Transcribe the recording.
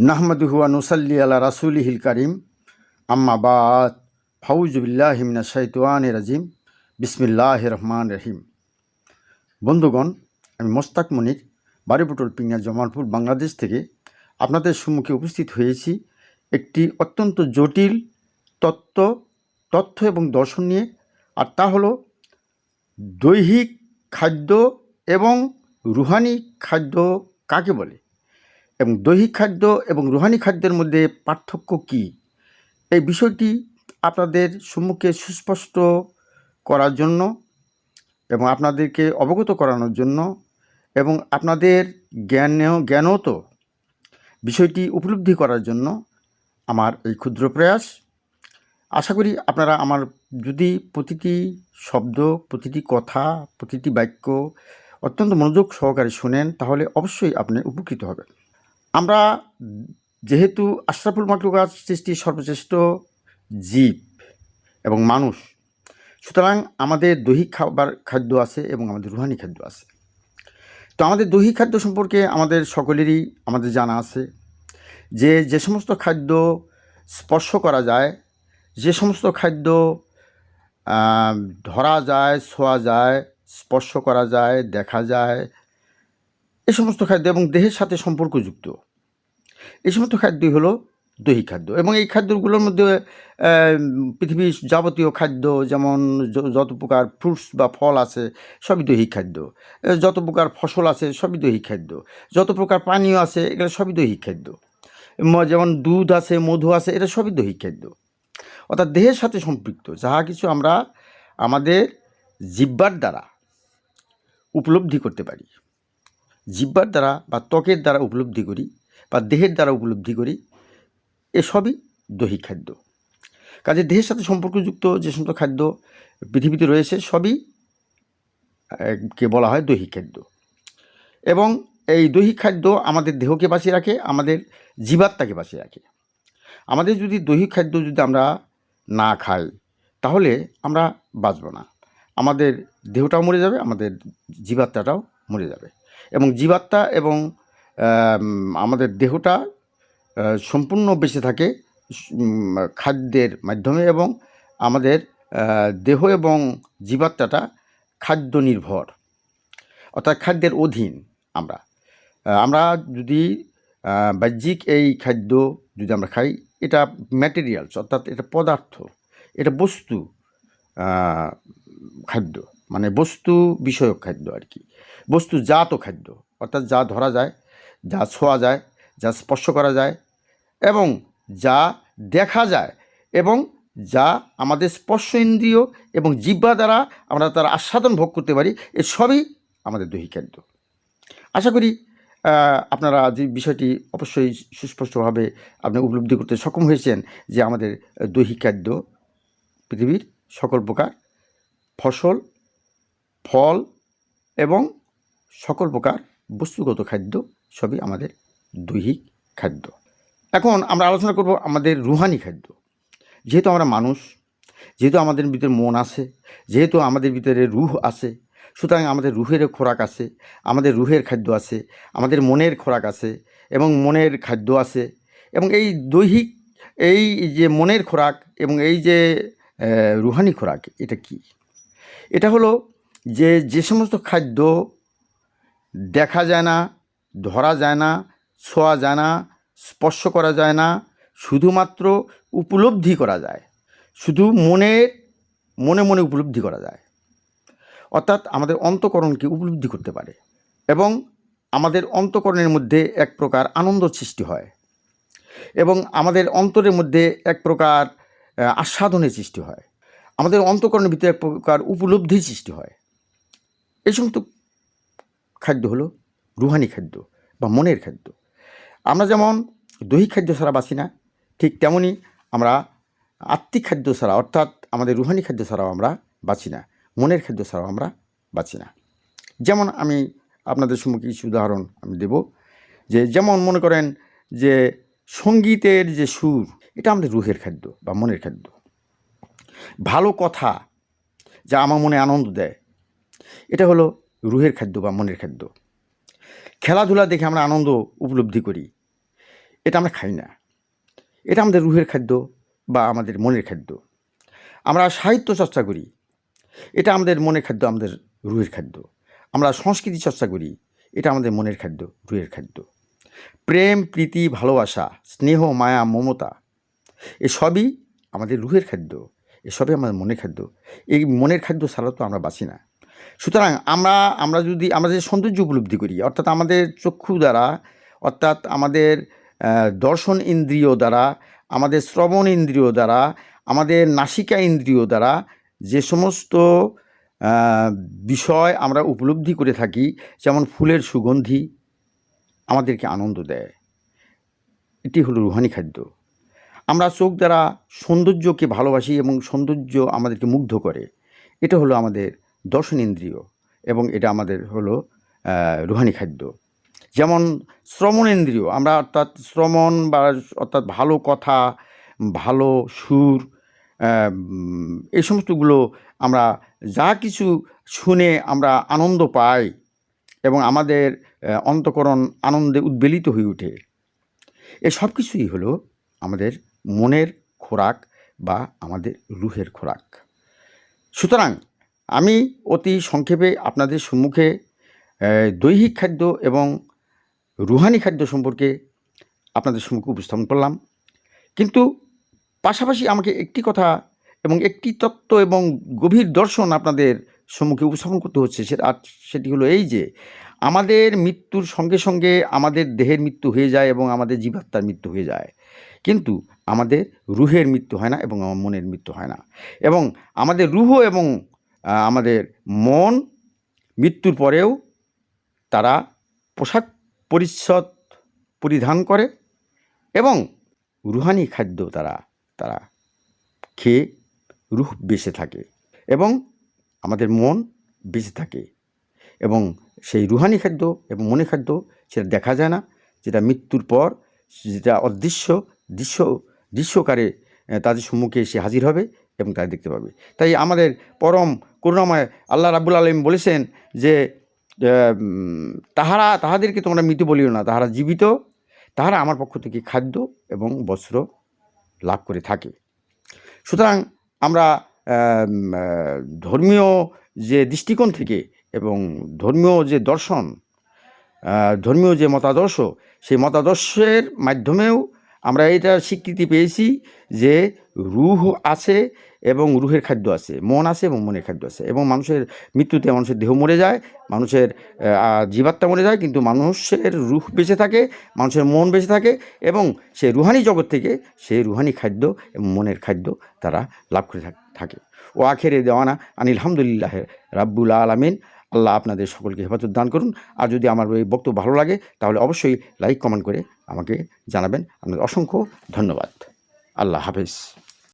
নাহমাদুহুয়া নুসাল্লি আলা রাসুলিহিল করিম। আম্মা বাদ। ফাউজবিল্লাহিমিনা শৈতান রাজিম। বিসমিল্লাহ রহমান রহিম। বন্ধুগণ, আমি মোস্তাক মনির বাড়িপুটল পিঙ্গা, জমালপুর, বাংলাদেশ থেকে আপনাদের সম্মুখে উপস্থিত হয়েছি একটি অত্যন্ত জটিল তত্ত্ব, তথ্য এবং দর্শন নিয়ে, আর তা হলো দৈহিক খাদ্য এবং রুহানি খাদ্য কাকে বলে? এবং দৈহিক খাদ্য এবং রুহানি খাদ্যের মধ্যে পার্থক্য কী? এই বিষয়টি আপনাদের সম্মুখে সুস্পষ্ট করার জন্য এবং আপনাদেরকে অবগত করানোর জন্য এবং আপনাদের জ্ঞানেও জ্ঞানত বিষয়টি উপলব্ধি করার জন্য আমার এই ক্ষুদ্র প্রয়াস। আশা করি আপনারা আমার যদি প্রতিটি শব্দ, প্রতিটি কথা, প্রতিটি বাক্য অত্যন্ত মনোযোগ সহকারে শুনেন, তাহলে অবশ্যই আপনি উপকৃত হবেন। আমরা যেহেতু আশরাফুল মাকলুকাত সৃষ্টির সর্বশ্রেষ্ঠ জীব এবং মানুষ, সুতরাং আমাদের দৈহিক খাবার খাদ্য আছে এবং আমাদের রুহানি খাদ্য আছে। তো আমাদের দৈহিক খাদ্য সম্পর্কে আমাদের সকলেরই, আমাদের জানা আছে যে যে সমস্ত খাদ্য স্পর্শ করা যায়, যে সমস্ত খাদ্য ধরা যায়, ছোঁয়া যায়, স্পর্শ করা যায়, দেখা যায় এ সমস্ত খাদ্য এবং দেহের সাথে সম্পর্কযুক্ত। এই সমস্ত খাদ্যই হলো দৈহিক খাদ্য এবং এই খাদ্যগুলোর মধ্যে পৃথিবীর যাবতীয় খাদ্য যেমন যত প্রকার ফ্রুটস বা ফল আছে, সবই দৈহিক খাদ্য। যত প্রকার ফসল আছে, সবই দৈহিক খাদ্য। যত প্রকার পানীয় আছে, এগুলো সবই দৈহিক খাদ্য। যেমন দুধ আছে, মধু আছে, এটা সবই দৈহিক খাদ্য। অর্থাৎ দেহের সাথে সম্পৃক্ত, যাহা কিছু আমরা আমাদের জিব্বার দ্বারা উপলব্ধি করতে পারি। জিব্বার দ্বারা বা ত্বকের দ্বারা উপলব্ধি করি বা দেহের দ্বারা উপলব্ধি করি এসবই দৈহিক খাদ্য। কাজে দেহের সাথে সম্পর্কযুক্ত যে সমস্ত খাদ্য পৃথিবীতে রয়েছে, সবই কে বলা হয় দৈহিক খাদ্য। এবং এই দৈহিক খাদ্য আমাদের দেহকে বাঁচিয়ে রাখে, আমাদের জীবাত্মাকে বাঁচিয়ে রাখে। আমাদের যদি দৈহিক খাদ্য যদি আমরা না খাই, তাহলে আমরা বাঁচব না। আমাদের দেহটাও মরে যাবে, আমাদের জীবাত্মাটাও মরে যাবে। এবং জীবাত্মা এবং আমাদের দেহটা সম্পূর্ণ বেঁচে থাকে খাদ্যের মাধ্যমে এবং আমাদের দেহ এবং জীবাত্মাটা খাদ্য নির্ভর অর্থাৎ খাদ্যের অধীন আমরা। আমরা যদি বাহ্যিক এই খাদ্য যদি আমরা খাই, এটা ম্যাটেরিয়ালস অর্থাৎ এটা পদার্থ, এটা বস্তু খাদ্য। মানে বস্তু বিষয়ক খাদ্য আর কি। বস্তু বস্তুজাত খাদ্য, অর্থাৎ যা ধরা যায়, যা ছোঁয়া যায়, যা স্পর্শ করা যায় এবং যা দেখা যায় এবং যা আমাদের স্পর্শ ইন্দ্রিয় এবং জিহ্বা দ্বারা আমরা তার আস্বাদন ভোগ করতে পারি, এ সবই আমাদের দৈহিক খাদ্য। আশা করি আপনারা যে বিষয়টি অবশ্যই সুস্পষ্টভাবে আপনি উপলব্ধি করতে সক্ষম হয়েছেন যে আমাদের দৈহিক খাদ্য পৃথিবীর সকল প্রকার ফসল ফল এবং সকল প্রকার বস্তুগত খাদ্য সবই আমাদের দৈহিক খাদ্য। এখন আমরা আলোচনা করব আমাদের রুহানি খাদ্য। যেহেতু আমরা মানুষ, যেহেতু আমাদের ভিতরে মন আছে, যেহেতু আমাদের ভিতরে রুহ আছে, সুতরাং আমাদের রুহেরও খোরাক আছে, আমাদের রুহের খাদ্য আছে, আমাদের মনের খোরাক আছে এবং মনের খাদ্য আছে এবং এই দৈহিক, এই যে মনের খোরাক এবং এই যে রুহানি খোরাক এটা কি? এটা হলো যে যে সমস্ত খাদ্য দেখা যায় না, ধরা যায় না, ছোঁয়া যায় না, স্পর্শ করা যায় না, শুধুমাত্র উপলব্ধি করা যায়, শুধু মনের মনে মনে উপলব্ধি করা যায়। অর্থাৎ আমাদের অন্তকরণকে উপলব্ধি করতে পারে এবং আমাদের অন্তকরণের মধ্যে এক প্রকার আনন্দ সৃষ্টি হয় এবং আমাদের অন্তরের মধ্যে এক প্রকার আস্বাদনের সৃষ্টি হয়। আমাদের অন্তকরণের ভিতরে এক প্রকার উপলব্ধির সৃষ্টি হয়। এই সমস্ত খাদ্য হলো রুহানি খাদ্য বা মনের খাদ্য। আমরা যেমন দৈহিক খাদ্য ছাড়া বাঁচি না, ঠিক তেমনই আমরা আত্মিক খাদ্য ছাড়া, অর্থাৎ আমাদের রুহানি খাদ্য ছাড়াও আমরা বাঁচি না, মনের খাদ্য ছাড়াও আমরা বাঁচি না। যেমন আমি আপনাদের সম্মুখে কিছু উদাহরণ আমি দেব, যে যেমন মনে করেন যে সঙ্গীতের যে সুর, এটা আমাদের রুহের খাদ্য বা মনের খাদ্য। ভালো কথা যা আমার মনে আনন্দ দেয় এটা হলো রুহের খাদ্য বা মনের খাদ্য। খেলাধুলা দেখে আমরা আনন্দ উপলব্ধি করি। এটা আমরা খাই না। এটা আমাদের রুহের খাদ্য বা আমাদের মনের খাদ্য। আমরা সাহিত্য চর্চা করি। এটা আমাদের মনের খাদ্য, আমাদের রুহের খাদ্য। আমরা সংস্কৃতি চর্চা করি। এটা আমাদের মনের খাদ্য, রুহের খাদ্য। প্রেম, প্রীতি, ভালোবাসা, স্নেহ, মায়া, মমতা, এসবই আমাদের রুহের খাদ্য। এসবই আমাদের মনের খাদ্য। এই মনের খাদ্য ছাড়া তো আমরা বাঁচি না। সুতরাং আমরা আমরা যদি, আমরা যে সৌন্দর্য উপলব্ধি করি, অর্থাৎ আমাদের চক্ষু দ্বারা, অর্থাৎ আমাদের দর্শন ইন্দ্রিয় দ্বারা, আমাদের শ্রবণ ইন্দ্রিয় দ্বারা, আমাদের নাসিকা ইন্দ্রিয় দ্বারা যে সমস্ত বিষয় আমরা উপলব্ধি করে থাকি, যেমন ফুলের সুগন্ধি আমাদেরকে আনন্দ দেয়। এটি হলো রুহানি খাদ্য। আমরা চোখ দ্বারা সৌন্দর্যকে ভালোবাসি এবং সৌন্দর্য আমাদেরকে মুগ্ধ করে। এটা হলো আমাদের দর্শন ইন্দ্রিয় এবং এটা আমাদের হলো রুহানি খাদ্য। যেমন শ্রবণেন্দ্রিয় আমরা অর্থাৎ শ্রমণ বা অর্থাৎ ভালো কথা, ভালো সুর এই সমস্তগুলো আমরা যা কিছু শুনে আমরা আনন্দ পাই এবং আমাদের অন্তঃকরণ আনন্দে উদ্বেলিত হয়ে ওঠে। এ সব কিছুই হলো আমাদের মনের খোরাক বা আমাদের রুহের খোরাক। সুতরাং আমি অতি সংক্ষেপে আপনাদের সম্মুখে দৈহিক খাদ্য এবং রুহানি খাদ্য সম্পর্কে আপনাদের সম্মুখে উপস্থাপন করলাম। কিন্তু পাশাপাশি আমাকে একটি কথা এবং একটি তত্ত্ব এবং গভীর দর্শন আপনাদের সম্মুখে উপস্থাপন করতে হচ্ছে আর সেটি হলো এই যে, আমাদের মৃত্যুর সঙ্গে সঙ্গে আমাদের দেহের মৃত্যু হয়ে যায় এবং আমাদের জীবাত্মার মৃত্যু হয়ে যায়। কিন্তু আমাদের রুহের মৃত্যু হয় না এবং আমার মনের মৃত্যু হয় না। এবং আমাদের রুহ এবং আমাদের মন মৃত্যুর পরেও তারা পোশাক পরিচ্ছদ পরিধান করে এবং রুহানি খাদ্য তারা তারা খেয়ে রুহ বেঁচে থাকে এবং আমাদের মন বেঁচে থাকে এবং সেই রুহানি খাদ্য এবং মনে খাদ্য সেটা দেখা যায় না, যেটা মৃত্যুর পর, যেটা অদৃশ্য, দৃশ্য, দৃশ্যকারে তাদের সম্মুখে এসে হাজির হবে এবং তারা দেখতে পাবে। তাই আমাদের পরম করুণাময় আল্লাহ রাবুল আলম বলেছেন যে তাহারা, তাহাদেরকে তোমরা মৃত বলিও না। তাহারা জীবিত, তাহারা আমার পক্ষ থেকে খাদ্য এবং বস্ত্র লাভ করে থাকে। সুতরাং আমরা ধর্মীয় যে দৃষ্টিকোণ থেকে এবং ধর্মীয় যে দর্শন ধর্মীয় যে মতাদর্শ, সেই মতাদর্শের মাধ্যমেও আমরা এটা স্বীকৃতি পেয়েছি যে রুহ আছে এবং রুহের খাদ্য আছে, মন আছে এবং মনের খাদ্য আছে এবং মানুষের মৃত্যুতে মানুষের দেহ মরে যায়, মানুষের জীবাত্মা মরে যায়, কিন্তু মানুষের রুহ বেঁচে থাকে, মানুষের মন বেঁচে থাকে এবং সেই রুহানি জগৎ থেকে সেই রুহানি খাদ্য এবং মনের খাদ্য তারা লাভ করে থাকে। ও আখেরে দেওয়ানা আনিল হামদুলিল্লাহ রাব্বুল আলমিন। আল্লাহ আপনাদের সকলকে হেফাজত দান করুন। আর যদি আমার এই বক্তব্য ভালো লাগে, তাহলে অবশ্যই লাইক কমেন্ট করে আমাকে জানাবেন। আপনাদের অসংখ্য ধন্যবাদ। আল্লাহ হাফেজ।